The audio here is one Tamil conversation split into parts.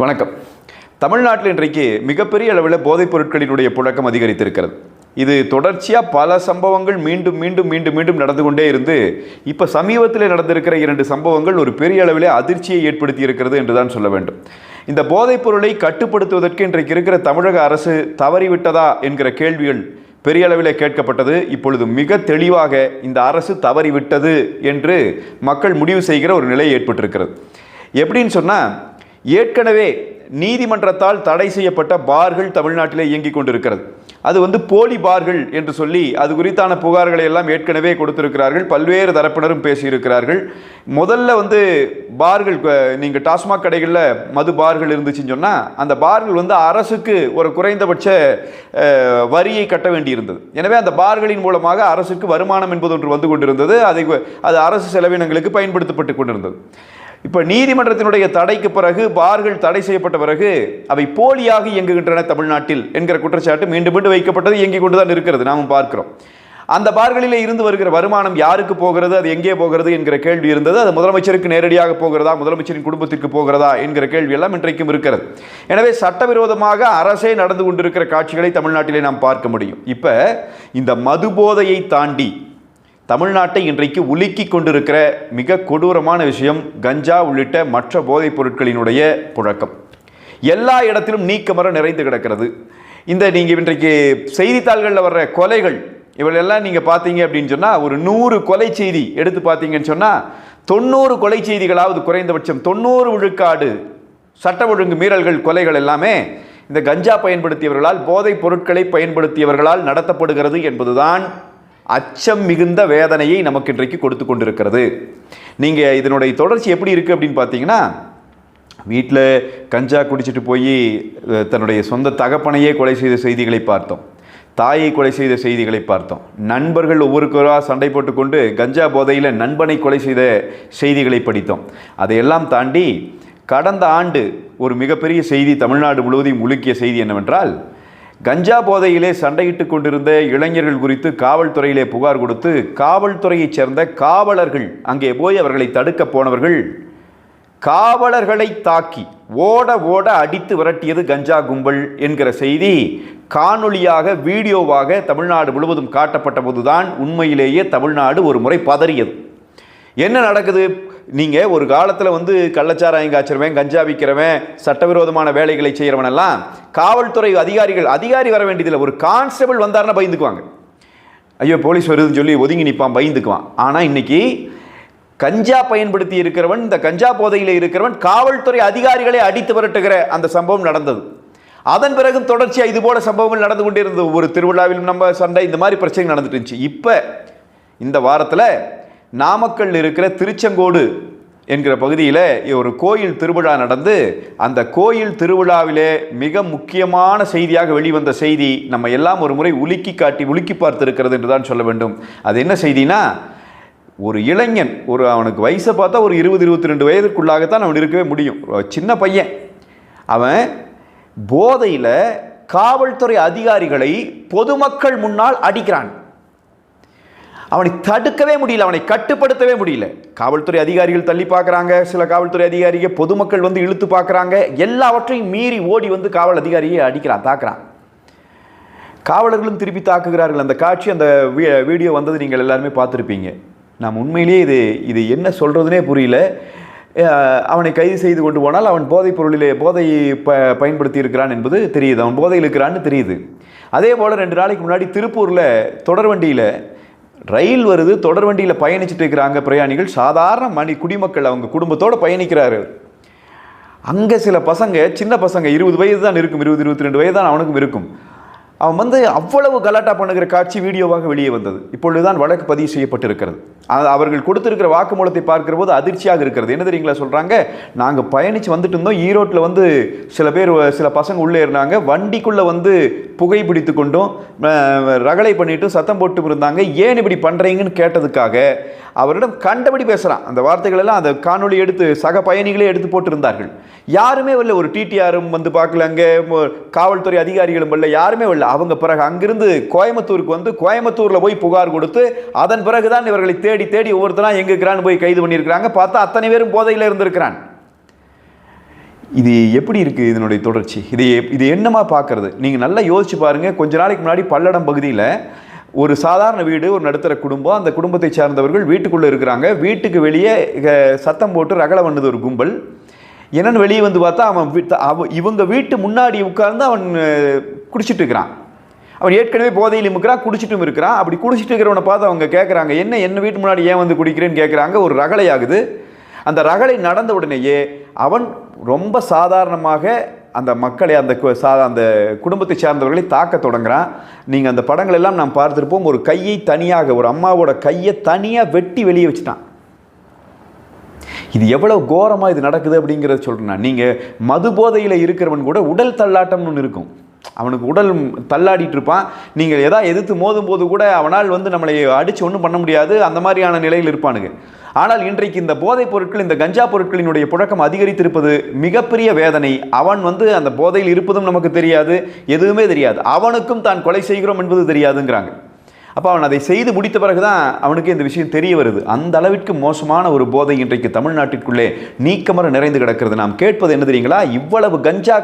வணக்கம். தமிழ்நாட்டில் இன்றைக்கு மிகப்பெரிய அளவில் போதைப் பொருட்களினுடைய புழக்கம் அதிகரித்திருக்கிறது. இது தொடர்ச்சியாக பல சம்பவங்கள் மீண்டும் மீண்டும் மீண்டும் மீண்டும் நடந்து கொண்டே இருந்து இப்போ சமீபத்தில் நடந்திருக்கிற இரண்டு சம்பவங்கள் ஒரு பெரிய அளவிலே அதிர்ச்சியை ஏற்படுத்தி இருக்கிறது என்று தான் சொல்ல வேண்டும். இந்த போதைப் பொருளை கட்டுப்படுத்துவதற்கு இன்றைக்கு இருக்கிற தமிழக அரசு தவறிவிட்டதா என்கிற கேள்விகள் பெரிய அளவில் கேட்கப்பட்டது. இப்பொழுது மிக தெளிவாக இந்த அரசு தவறிவிட்டது என்று மக்கள் முடிவு செய்கிற ஒரு நிலை ஏற்பட்டிருக்கிறது. எப்படின்னு சொன்னால் ஏற்கனவே நீதிமன்றத்தால் தடை செய்யப்பட்ட பார்கள் தமிழ்நாட்டிலே இயங்கிக் கொண்டிருக்கிறது. அது வந்து போலி பார்கள் என்று சொல்லி அது குறித்தான புகார்களை எல்லாம் ஏற்கனவே கொடுத்திருக்கிறார்கள். பல்வேறு தரப்பினரும் பேசியிருக்கிறார்கள். முதல்ல வந்து பார்கள் நீங்கள் டாஸ்மாக் கடைகளில் மது பார்கள் இருந்துச்சுன்னு சொன்னால் அந்த பார்கள் வந்து அரசுக்கு ஒரு குறைந்தபட்ச வரியை கட்ட வேண்டியிருந்தது. எனவே அந்த பார்களின் மூலமாக அரசுக்கு வருமானம் என்பது ஒன்று வந்து கொண்டிருந்தது. அதை அது அரசு செலவினங்களுக்கு பயன்படுத்தப்பட்டு கொண்டிருந்தது. இப்போ நீதிமன்றத்தினுடைய தடைக்கு பிறகு பார்கள் தடை செய்யப்பட்ட பிறகு அவை போலியாக இயங்குகின்றன தமிழ்நாட்டில் என்கிற குற்றச்சாட்டு மீண்டும் மீண்டும் வைக்கப்பட்டது இயங்கிக் கொண்டுதான் இருக்கிறது நாமும் பார்க்கிறோம். அந்த பார்களிலே இருந்து வருகிற வருமானம் யாருக்கு போகிறது அது எங்கே போகிறது என்கிற கேள்வி இருந்தது அது முதலமைச்சருக்கு நேரடியாக போகிறதா முதலமைச்சரின் குடும்பத்திற்கு போகிறதா என்கிற கேள்வி எல்லாம் இன்றைக்கும் இருக்கிறது. எனவே சட்டவிரோதமாக அரசே நடந்து கொண்டிருக்கிற காட்சிகளை தமிழ்நாட்டிலே நாம் பார்க்க முடியும். இப்போ இந்த மது போதையை தாண்டி தமிழ்நாட்டை இன்றைக்கு உலுக்கி கொண்டிருக்கிற மிக கொடூரமான விஷயம் கஞ்சா உள்ளிட்ட மற்ற போதைப் பொருட்களினுடைய புழக்கம். எல்லா இடத்திலும் நீக்கமர நிறைந்து கிடக்கிறது. இந்த நீங்கள் இன்றைக்கு செய்தித்தாள்களில் வர்ற கொலைகள் இவளெல்லாம் நீங்கள் பார்த்தீங்க அப்படின்னு சொன்னால் ஒரு நூறு கொலை செய்தி எடுத்து பார்த்தீங்கன்னு சொன்னால் தொண்ணூறு கொலை செய்திகளாவது குறைந்தபட்சம் தொண்ணூறு விழுக்காடு சட்ட ஒழுங்கு மீறல்கள் கொலைகள் எல்லாமே இந்த கஞ்சா பயன்படுத்தியவர்களால் போதைப் பொருட்களை பயன்படுத்தியவர்களால் நடத்தப்படுகிறது என்பதுதான் அச்சம் மிகுந்த வேதனையை நமக்கு இன்றைக்கு கொடுத்து கொண்டிருக்கிறது. நீங்கள் இதனுடைய தொடர்ச்சி எப்படி இருக்குது அப்படின்னு பார்த்தீங்கன்னா வீட்டில் கஞ்சா குடிச்சிட்டு போய் தன்னுடைய சொந்த தகப்பனையே கொலை செய்த செய்திகளை பார்த்தோம். தாயை கொலை செய்த செய்திகளை பார்த்தோம். நண்பர்கள் ஒவ்வொருக்கராக சண்டை போட்டுக்கொண்டு கஞ்சா போதையில் நண்பனை கொலை செய்த செய்திகளை படித்தோம். அதையெல்லாம் தாண்டி கடந்த ஆண்டு ஒரு மிகப்பெரிய செய்தி தமிழ்நாடு முழுவதையும் உலுக்கிய செய்தி என்னவென்றால் கஞ்சா போதையிலே சண்டையிட்டு கொண்டிருந்த இளைஞர்கள் குறித்து காவல்துறையிலே புகார் கொடுத்து காவல்துறையைச் சேர்ந்த காவலர்கள் அங்கே போய் அவர்களை தடுக்க போனவர்கள் காவலர்களை தாக்கி ஓட ஓட அடித்து விரட்டியது கஞ்சா கும்பல் என்கிற செய்தி காணொளியாக வீடியோவாக தமிழ்நாடு முழுவதும் காட்டப்பட்ட போதுதான் உண்மையிலேயே தமிழ்நாடு ஒரு முறை பதறியது. என்ன நடக்குது? நீங்கள் ஒரு காலத்தில் வந்து கள்ளச்சாராயம் காய்ச்சிருவன் கஞ்சா விற்கிறவன் சட்டவிரோதமான வேலைகளை செய்கிறவனெல்லாம் காவல்துறை அதிகாரிகள் அதிகாரி வர வேண்டியதில்லை. ஒரு கான்ஸ்டபிள் வந்தாருன்னா பயந்துக்குவாங்க. ஐயோ போலீஸ் வருதுன்னு சொல்லி ஒதுங்கி நிற்பான் பயந்துக்குவான். ஆனால் இன்னைக்கு கஞ்சா பயன்படுத்தி இருக்கிறவன் இந்த கஞ்சா போதையில் இருக்கிறவன் காவல்துறை அதிகாரிகளை அடித்து விரட்டுகிற அந்த சம்பவம் நடந்தது. அதன் பிறகு தொடர்ச்சியாக இது போல சம்பவங்கள் நடந்து கொண்டே இருந்தது. ஒவ்வொரு திருவிழாவிலும் நம்ம சண்டை இந்த மாதிரி பிரச்சனை நடந்துட்டு இருந்துச்சு. இப்போ இந்த வாரத்தில் நாமக்கல் இருக்கிற திருச்செங்கோடு என்கிற பகுதியில் ஒரு கோயில் திருவிழா நடந்து அந்த கோயில் திருவிழாவிலே மிக முக்கியமான செய்தியாக வெளிவந்த செய்தி நம்ம எல்லாம் ஒரு முறை உலுக்கி காட்டி உலுக்கி பார்த்திருக்கிறது என்று தான் சொல்ல வேண்டும். அது என்ன செய்தினா ஒரு இளைஞன் ஒரு அவனுக்கு வயசை பார்த்தா ஒரு இருபது இருபத்தி ரெண்டு வயதுக்குள்ளாகத்தான் அவன் இருக்கவே முடியும். சின்ன பையன். அவன் போதையில் காவல்துறை அதிகாரிகளை பொதுமக்கள் முன்னால் அடிக்கிறான். அவனை தடுக்கவே முடியல அவனை கட்டுப்படுத்தவே முடியல. காவல்துறை அதிகாரிகள் தள்ளி பார்க்குறாங்க. சில காவல்துறை அதிகாரிகள் பொதுமக்கள் வந்து இழுத்து பார்க்குறாங்க. எல்லாவற்றையும் மீறி ஓடி வந்து காவல் அதிகாரியை அடிக்கிறான் தாக்குறான் காவலர்களும் திருப்பி தாக்குகிறார்கள். அந்த காட்சி அந்த வீ- வீடியோ வந்தது நீங்கள் எல்லாருமே பார்த்துருப்பீங்க. நாம் உண்மையிலேயே இது இது என்ன சொல்கிறதுனே புரியல. அவனை கைது செய்து கொண்டு போனால் அவன் போதைப் பொருளிலே போதை ப பயன்படுத்தி இருக்கிறான் என்பது தெரியுது. அவன் போதையில் இருக்கிறான்னு தெரியுது. அதே போல் ரெண்டு நாளைக்கு முன்னாடி திருப்பூரில் தொடர்வண்டியில் ரயில் வருது தொடர்வண்டியில் பயணிச்சுட்டு இருக்கிறாங்க பிரயாணிகள். சாதாரண மணி குடிமக்கள் அவங்க குடும்பத்தோடு பயணிக்கிறாரு. அங்கே சில பசங்க சின்ன பசங்க இருபது வயது தான் இருக்கும் இருபது இருபத்தி ரெண்டு வயது தான் அவனுக்கும் இருக்கும். அவன் வந்து அவ்வளவு கலாட்டா பண்ணுகிற காட்சி வீடியோவாக வெளியே வந்தது. இப்பொழுதுதான் வழக்கு பதிவு செய்யப்பட்டிருக்கிறது. அது அவர்கள் கொடுத்திருக்கிற வாக்குமூலத்தை பார்க்கிற போது அதிர்ச்சியாக இருக்கிறது. என்ன தெரியுங்களா சொல்கிறாங்க நாங்கள் பயணித்து வந்துட்டு இருந்தோம். ஈரோட்டில் வந்து சில பேர் சில பசங்க உள்ளே இருந்தாங்க. வண்டிக்குள்ளே வந்து புகை பிடித்து கொண்டும். ரகளை பண்ணிட்டும் சத்தம் போட்டு இருந்தாங்க. ஏன் இப்படி பண்ணுறீங்கன்னு கேட்டதுக்காக அவரிடம் கண்டபடி பேசுகிறான் அந்த வார்த்தைகள் எல்லாம் அந்த காணொளி எடுத்து சக பயணிகளே எடுத்து போட்டிருந்தார்கள். யாருமே வரல. ஒரு டிடிஆரும் வந்து பார்க்கல அங்கே. காவல்துறை அதிகாரிகளும் வரல. யாருமே வரல. அவங்க பிறகு அங்கிருந்து கோயம்புத்தூருக்கு வந்து கோயம்புத்தூரில் போய் புகார் கொடுத்து அதன் பிறகுதான் இவர்களை தேடி தேடி ஒவ்வொருத்தரா எங்க இருக்கிறான்னு போய் கைது பண்ணியிருக்கிறாங்க. பார்த்தா அத்தனை பேரும் போதையில் இருந்திருக்கிறான். இது எப்படி இருக்குது இதனுடைய தொடர்ச்சி? இது எப்- இது என்னமா பார்க்கறது? நீங்கள் நல்லா யோசிச்சு பாருங்கள் கொஞ்ச நாளைக்கு முன்னாடி பல்லடம் பகுதியில் ஒரு சாதாரண வீடு ஒரு நடுத்தர குடும்பம். அந்த குடும்பத்தை சார்ந்தவர்கள் வீட்டுக்குள்ளே இருக்கிறாங்க. வீட்டுக்கு வெளியே சத்தம் போட்டு ரகலை பண்ணுது ஒரு கும்பல். என்னென்னு வெளியே வந்து பார்த்தா அவன் அவ இவங்க வீட்டு முன்னாடி உட்கார்ந்து அவன் குடிச்சிட்டு இருக்கிறான். அவன் ஏற்கனவே போதையில் இருக்கிறான் குடிச்சிட்டும் இருக்கிறான் அப்படி குடிச்சிட்டு இருக்கிறவனை பார்த்து அவங்க கேட்குறாங்க என்ன என்ன வீட்டு முன்னாடி ஏன் வந்து குடிக்கிறேன்னு கேட்குறாங்க ஒரு ரகலையாகுது. அந்த ரகளை நடந்த உடனேயே அவன் ரொம்ப சாதாரணமாக அந்த மக்களை அந்த கு- சா அந்த குடும்பத்தை சார்ந்தவர்களை தாக்க தொடங்குறான். நீங்கள் அந்த படங்கள் எல்லாம் நாம் பார்த்துருப்போம். ஒரு கையை தனியாக ஒரு அம்மாவோட கையை தனியாக வெட்டி வெளியே வச்சுட்டான். இது எவ்வளோ கோரமாக இது நடக்குது அப்படிங்கிறத சொல்கிறேன் நீங்கள் மது போதையில் இருக்கிறவன் கூட உடல் தள்ளாட்டம்னு ஒன்று இருக்கும். அவனுக்கு உடல் தள்ளாடிட்டு இருப்பான். நீங்கள் எதா எதிர்த்து மோதும் போது கூட அவனால் வந்து நம்மளை அடித்து ஒன்றும் பண்ண முடியாது. அந்த மாதிரியான நிலையில் இருப்பானுங்க. ஆனால் இன்றைக்கு இந்த போதைப் பொருட்கள் இந்த கஞ்சா பொருட்களினுடைய புழக்கம் அதிகரித்திருப்பது மிகப்பெரிய வேதனை. அவன் வந்து அந்த போதையில் இருப்பதும் நமக்கு தெரியாது எதுவுமே தெரியாது. அவனுக்கும் தான் கொலை செய்கிறோம் என்பது தெரியாதுங்கிறாங்க. அப்போ அவன் அதை செய்து முடித்த பிறகு தான் அவனுக்கு இந்த விஷயம் தெரிய வருது. அந்த அளவிற்கு மோசமான ஒரு போதை இன்றைக்கு தமிழ்நாட்டிற்குள்ளே நீக்கமர நிறைந்து கிடக்கிறது. நாம் கேட்பது என்ன தெரியுங்களா? இவ்வளவு கஞ்சா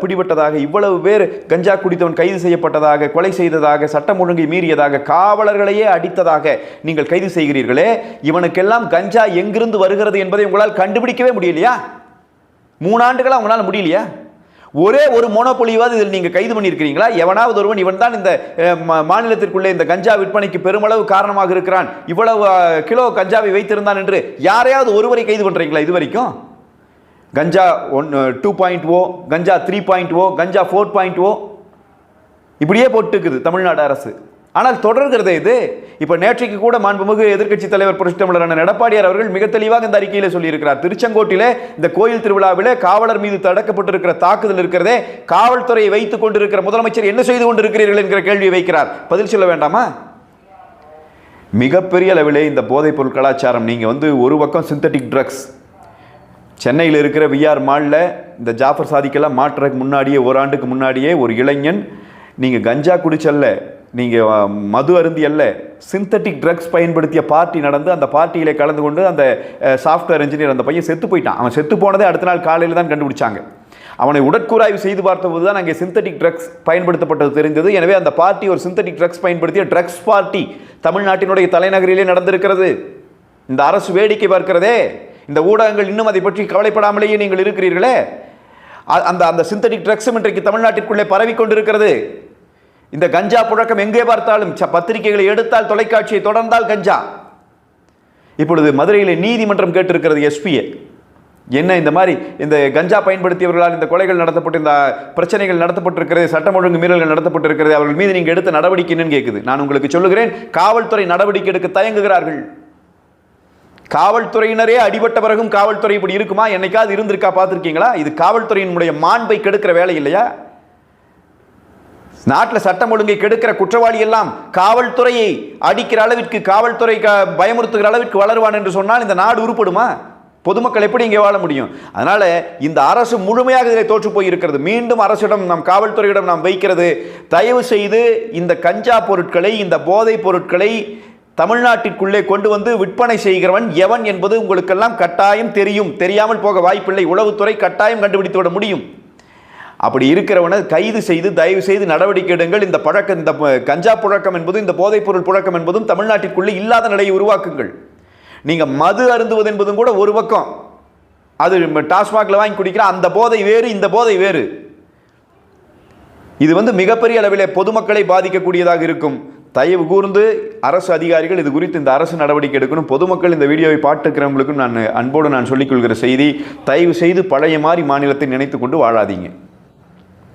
பிடிபட்டதாக இவ்வளவு பேர் கஞ்சா குடித்தவன் கைது செய்யப்பட்டதாக கொலை செய்ததாக சட்டம் ஒழுங்கை மீறியதாக காவலர்களையே அடித்ததாக நீங்கள் கைது செய்கிறீர்களே. இவனுக்கெல்லாம் கஞ்சா எங்கிருந்து வருகிறது என்பதை உங்களால் கண்டுபிடிக்கவே முடியலையா? மூணாண்டுகளாக உங்களால் முடியலையா? ஒரே ஒரு மோனோபொலியாவது இதில் நீங்கள் கைது பண்ணியிருக்கிறீங்களா? எவனாவது ஒருவன் இவன் தான் இந்த மா- மாநிலத்திற்குள்ளே இந்த கஞ்சா விற்பனைக்கு பெருமளவு காரணமாக இருக்கிறான். இவ்வளவு கிலோ கஞ்சாவை வைத்திருந்தான் என்று யாரையாவது ஒருவரை கைது பண்ணுறீங்களா இது வரைக்கும்? கஞ்சா ஒன் டூ பாயிண்ட் ஓ கஞ்சா த்ரீ பாயிண்ட் ஓ கஞ்சா ஃபோர் பாயிண்ட் ஓ இப்படியே போட்டுக்குது தமிழ்நாடு அரசு. ஆனால் தொடர்கிறதே இது. இப்போ நேற்றைக்கு கூட மாண்புமிகு எதிர்க்கட்சித் தலைவர் புரட்சி தமிழர் எடப்பாடியார் அவர்கள் மிக தெளிவாக இந்த அறிக்கையில் சொல்லியிருக்கிறார். திருச்செங்கோட்டிலே இந்த கோயில் திருவிழாவிலே காவலர் மீது தடுக்கப்பட்டிருக்கிற தாக்குதல் இருக்கிறதே காவல்துறையை வைத்துக் கொண்டிருக்கிற முதலமைச்சர் என்ன செய்து கொண்டிருக்கிறீர்கள் என்கிற கேள்வியை வைக்கிறார். பதில் சொல்ல வேண்டாமா? மிகப்பெரிய அளவிலே இந்த போதைப்பொருள் கலாச்சாரம் நீங்கள் வந்து ஒரு பக்கம் சிந்தட்டிக் ட்ரக்ஸ் சென்னையில் இருக்கிற விஆர் மாலில் இந்த ஜாஃபர் சாதிக்கெல்லாம் மாற்றுறதுக்கு முன்னாடியே ஓராண்டுக்கு முன்னாடியே ஒரு இளைஞன் நீங்கள் கஞ்சா குடிச்சல்ல நீங்கள் மது அருந்தி அல்ல சிந்தட்டிக் ட்ரக்ஸ் பயன்படுத்திய பார்ட்டி நடந்து அந்த பார்ட்டியில் கலந்து கொண்டு அந்த சாஃப்ட்வேர் இன்ஜினியர் அந்த பையன் செத்து போயிட்டான். அவன் செத்து போனதே அடுத்த நாள் காலையில் தான் கண்டுபிடிச்சாங்க. அவனை உடற்கூராய்வு செய்து பார்த்தபோது தான் அங்கே சிந்தட்டிக் ட்ரக்ஸ் பயன்படுத்தப்பட்டது தெரிந்தது. எனவே அந்த பார்ட்டி ஒரு சிந்தட்டிக் ட்ரக்ஸ் பயன்படுத்திய ட்ரக்ஸ் பார்ட்டி தமிழ்நாட்டினுடைய தலைநகரிலே நடந்திருக்கிறது. இந்த அரசு வேடிக்கை பார்க்கிறதே. இந்த ஊடகங்கள் இன்னும் அதை பற்றி கவலைப்படாமலேயே நீங்கள் இருக்கிறீர்களே. அந்த அந்த சிந்தட்டிக் ட்ரக்ஸும் இன்றைக்கு தமிழ்நாட்டிற்குள்ளே பரவி கொண்டிருக்கிறது இந்த கஞ்சா புழக்கம் எங்கே பார்த்தாலும் ச- பத்திரிகைகளை எடுத்தால் தொலைக்காட்சியை தொடர்ந்தால் கஞ்சா. இப்பொழுது மதுரையில் நீதிமன்றம் கேட்டிருக்கிறது எஸ்பியை என்ன இந்த மாதிரி இந்த கஞ்சா பயன்படுத்தியவர்களால் இந்த கொலைகள் நடத்தப்பட்டு இந்த பிரச்சனைகள் நடத்தப்பட்டிருக்கிறது சட்டம் ஒழுங்கு மீறல்கள் நடத்தப்பட்டிருக்கிறது அவர்கள் மீது நீங்கள் எடுத்த நடவடிக்கை என்னன்னு கேட்குது நான் உங்களுக்கு சொல்லுகிறேன் காவல்துறை நடவடிக்கை எடுக்க தயங்குகிறார்கள். காவல்துறையினரே அடிபட்ட பிறகும் காவல்துறை இப்படி இருக்குமா? என்னைக்காவது இருந்திருக்கா பார்த்துருக்கீங்களா? இது காவல்துறையினுடைய மாண்பை கெடுக்கிற வேலை இல்லையா? நாட்டில் சட்டம் ஒழுங்கை கெடுக்கிற குற்றவாளி எல்லாம் காவல்துறையை அடிக்கிற அளவிற்கு காவல்துறை க- பயமுறுத்துகிற அளவிற்கு வளருவான் என்று சொன்னால் இந்த நாடு உருப்படுமா? பொதுமக்கள் எப்படி இங்கே வாழ முடியும்? அதனால் இந்த அரசு முழுமையாக இதில் தோற்று போய் இருக்கிறது மீண்டும் அரசிடம் நம் காவல்துறையிடம் நாம் வைக்கிறது. தயவு செய்து இந்த கஞ்சா பொருட்களை இந்த போதைப் பொருட்களை தமிழ்நாட்டிற்குள்ளே கொண்டு வந்து விற்பனை செய்கிறவன் எவன் என்பது உங்களுக்கெல்லாம் கட்டாயம் தெரியும். தெரியாமல் போக வாய்ப்பில்லை. உளவுத்துறை கட்டாயம் கண்டுபிடித்து விட முடியும். அப்படி இருக்கிறவனை கைது செய்து தயவு செய்து நடவடிக்கை எடுங்கள். இந்த பழக்கம் இந்த கஞ்சா புழக்கம் என்பதும் இந்த போதைப்பொருள் புழக்கம் என்பதும் தமிழ்நாட்டிற்குள்ளே இல்லாத நிலையை உருவாக்குங்கள். நீங்கள் மது அருந்துவது என்பதும் கூட ஒரு பக்கம். அது டாஸ்மாகில் வாங்கி குடிக்கிற அந்த போதை வேறு இந்த போதை வேறு. இது வந்து மிகப்பெரிய அளவில் பொதுமக்களை பாதிக்கக்கூடியதாக இருக்கும். தயவு கூர்ந்து அரசு அதிகாரிகள் இது குறித்து இந்த அரசு நடவடிக்கை எடுக்கணும். பொதுமக்கள் இந்த வீடியோவை பார்த்துக்கிறவங்களுக்கும் நான் அன்போடு நான் சொல்லிக்கொள்கிற செய்தி தயவு செய்து பழைய மாதிரி மாநிலத்தை நினைத்து கொண்டு வாழாதீங்க.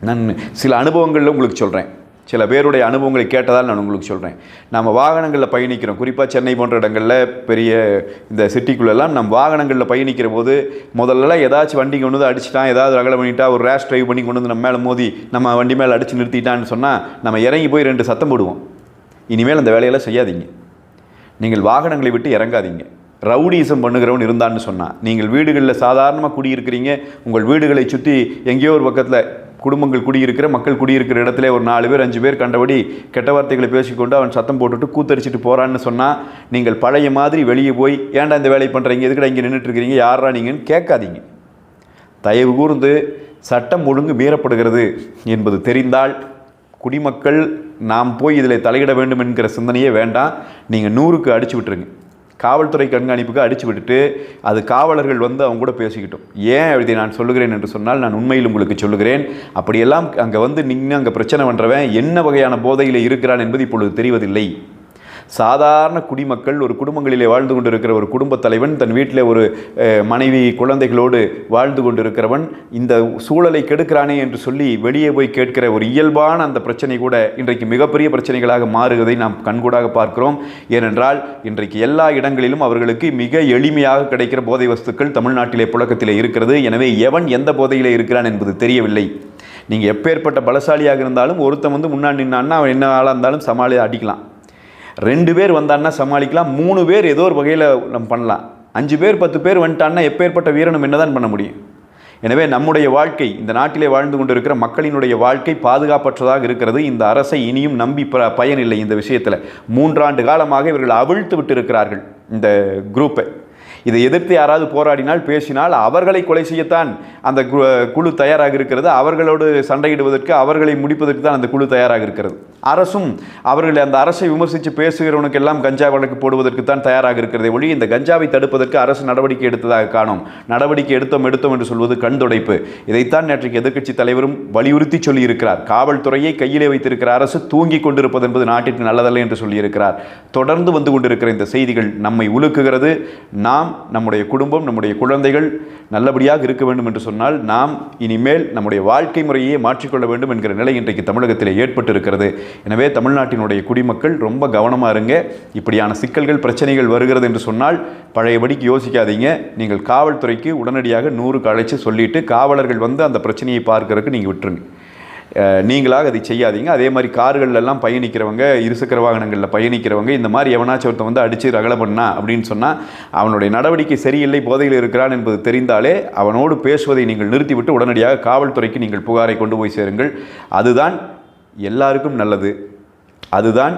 நான் சில அனுபவங்களில் உங்களுக்கு சொல்கிறேன் சில பேருடைய அனுபவங்களை கேட்டதால் நான் உங்களுக்கு சொல்கிறேன் நம்ம வாகனங்களில் பயணிக்கிறோம். குறிப்பாக சென்னை போன்ற இடங்களில் பெரிய இந்த சிட்டிக்குள்ளெல்லாம் நம்ம வாகனங்களில் பயணிக்கிற போது முதல்ல ஏதாச்சும் வண்டி கொண்டு வந்து அடிச்சிட்டான் ஏதாவது ரகலை பண்ணிட்டா ஒரு ரேஷ் ட்ரைவ் பண்ணி கொண்டு வந்து நம்ம மேலே மோதி நம்ம வண்டி மேலே அடித்து நிறுத்திட்டான்னு சொன்னால் நம்ம இறங்கி போய் ரெண்டு சத்தம் போடுவோம். இனிமேல் அந்த வேலையெல்லாம் செய்யாதீங்க. நீங்கள் வாகனங்களை விட்டு இறங்காதீங்க. ரவுடிசம் பண்ணுகிறவன் இருந்தான்னு சொன்னான் நீங்கள் வீடுகளில் சாதாரணமாக குடியிருக்கிறீங்க உங்கள் வீடுகளை சுற்றி எங்கேயோ ஒரு பக்கத்தில் குடும்பங்கள் குடியிருக்கிற மக்கள் குடியிருக்கிற இடத்துல ஒரு நாலு பேர் அஞ்சு பேர் கண்டபடி கெட்ட வார்த்தைகளை பேசிக்கொண்டு அவன் சத்தம் போட்டுட்டு கூத்தரிச்சிட்டு போகிறான்னு சொன்னால் நீங்கள் பழைய மாதிரி வெளியே போய் ஏன்டா இந்த வேலையை பண்ணுறீங்க எதுக்கடா இங்கே நின்றுட்டுருக்கிறீங்க யாரா நீங்கன்னு கேட்காதீங்க. தயவு கூர்ந்து சட்டம் ஒழுங்கு மீறப்படுகிறது என்பது தெரிந்தால் குடிமக்கள் நாம் போய் இதில் தலையிட வேண்டும் என்கிற சிந்தனையே வேண்டாம். நீங்கள் நூறுக்கு அடிச்சு விட்டுருங்க. காவல்துறை கண்காணிப்புக்கு அடித்து விட்டுட்டு அது காவலர்கள் வந்து அவங்க கூட பேசிக்கிட்டோம். ஏன் இதை நான் சொல்லுகிறேன் என்று சொன்னால் நான் உண்மையில் உங்களுக்கு சொல்லுகிறேன். அப்படியெல்லாம் அங்கே வந்து நின்று அங்கே பிரச்சனை பண்ணுறவன் என்ன வகையான போதையில் இருக்கிறான் என்பது இப்பொழுது தெரிவதில்லை. சாதாரண குடிமக்கள் ஒரு குடும்பங்களிலே வாழ்ந்து கொண்டிருக்கிற ஒரு குடும்பத் தலைவன் தன் வீட்டில் ஒரு மனைவி குழந்தைகளோடு வாழ்ந்து கொண்டிருக்கிறவன் இந்த சூழலை கெடுக்கிறானே என்று சொல்லி வெளியே போய் கேட்கிற ஒரு இயல்பான அந்த பிரச்சனை கூட இன்றைக்கு மிகப்பெரிய பிரச்சனைகளாக மாறுவதை நாம் கண்கூடாக பார்க்கிறோம். ஏனென்றால் இன்றைக்கு எல்லா இடங்களிலும் அவர்களுக்கு மிக எளிமையாக கிடைக்கிற போதை வஸ்துக்கள் தமிழ்நாட்டிலே புழக்கத்திலே இருக்கிறது. எனவே எவன் எந்த போதையிலே இருக்கிறான் என்பது தெரியவில்லை. நீங்கள் எப்பேற்பட்ட பலசாலியாக இருந்தாலும் ஒருத்தன் வந்து முன்னாடி நின்னான்னா அவன் என்ன ஆளாக இருந்தாலும் சமாளி அடிக்கலாம். ரெண்டு பேர் வந்தான்னா சமாளிக்கலாம். மூணு பேர் ஏதோ ஒரு வகையில் நம்ம பண்ணலாம். அஞ்சு பேர் பத்து பேர் வந்துட்டான்னா எப்பேற்பட்ட வீரனும் என்னதான் பண்ண முடியும்? எனவே நம்முடைய வாழ்க்கை இந்த நாட்டிலே வாழ்ந்து கொண்டிருக்கிற மக்களினுடைய வாழ்க்கை பாதுகாப்பற்றதாக இருக்கிறது. இந்த அரசை இனியும் நம்பி ப பயனில்லை இந்த விஷயத்தில். மூன்றாண்டு காலமாக இவர்கள் அவிழ்த்து விட்டு இருக்கிறார்கள் இந்த குரூப்பை இதை எதிர்த்து யாராவது போராடினால் பேசினால் அவர்களை கொலை செய்யத்தான் அந்த கு- குழு தயாராக இருக்கிறது. அவர்களோடு சண்டையிடுவதற்கு அவர்களை முடிப்பதற்கு தான் அந்த குழு தயாராக இருக்கிறது. அரசும் அவர்களை அந்த அரசை விமர்சித்து பேசுகிறவனுக்கு எல்லாம் கஞ்சா வழக்கு போடுவதற்கு தான் தயாராக இருக்கிறதே ஒழி இந்த கஞ்சாவை தடுப்பதற்கு அரசு நடவடிக்கை எடுத்ததாக காணோம். நடவடிக்கை எடுத்தோம் எடுத்தோம் என்று சொல்வது கண் துடைப்பு. இதைத்தான் நேற்றைக்கு எதிர்க்கட்சி தலைவரும் வலியுறுத்தி சொல்லியிருக்கிறார். காவல்துறையை கையிலே வைத்திருக்கிற அரசு தூங்கி கொண்டிருப்பது என்பது நாட்டிற்கு நல்லதல்ல என்று சொல்லியிருக்கிறார். தொடர்ந்து வந்து கொண்டிருக்கிற இந்த செய்திகள் நம்மை உலுக்குகிறது. நாம் நம்முடைய குடும்பம் நம்முடைய குழந்தைகள் நல்லபடியாக இருக்க வேண்டும் என்று சொன்னால் நாம் இனிமேல் நம்முடைய வாழ்க்கை முறையே மாற்றிக்கொள்ள வேண்டும் என்கிற நிலை இன்றைக்கு தமிழகத்தில் ஏற்பட்டு இருக்கிறது எனவே தமிழ்நாட்டினுடைய குடிமக்கள் ரொம்ப கவனமாக இருங்க. இப்படியான சிக்கல்கள் பிரச்சனைகள் வருகிறது என்று சொன்னால் பழையபடிக்கு யோசிக்காதீங்க. நீங்கள் காவல்துறைக்கு உடனடியாக நூறுக்கு அழைச்சி சொல்லிட்டு காவலர்கள் வந்து அந்த பிரச்சனையை பார்க்கறதுக்கு நீங்கள் விட்டுருங்க. நீங்களாக அதை செய்யாதீங்க. அதே மாதிரி கார்களெல்லாம் பயணிக்கிறவங்க இருசக்கர வாகனங்களில் பயணிக்கிறவங்க இந்த மாதிரி எவனாச்சும் ஒருத்தன் வந்து அடித்து ரகல பண்ணா அப்படின்னு சொன்னால் அவனுடைய நடவடிக்கை சரியில்லை போதையில் இருக்கிறான் என்பது தெரிந்தாலே அவனோடு பேசுவதை நீங்கள் நிறுத்திவிட்டு உடனடியாக காவல்துறைக்கு நீங்கள் புகாரை கொண்டு போய் சேருங்கள். அதுதான் எல்லாருக்கும் நல்லது. அதுதான்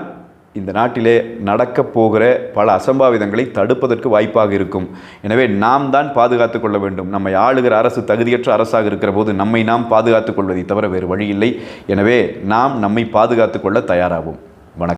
இந்த நாட்டிலே நடக்கப் போகிற பல அசம்பாவிதங்களை தடுப்பதற்கு வாய்ப்பாக இருக்கும். எனவே நாம் தான் பாதுகாத்துக் கொள்ள வேண்டும். நம்மை ஆளுகிற அரசு தகுதியற்ற அரசாக இருக்கிற போது நம்மை நாம் பாதுகாத்துக் கொள்வதை தவிர வேறு வழி இல்லை. எனவே நாம் நம்மை பாதுகாத்துக் கொள்ள தயாராகும்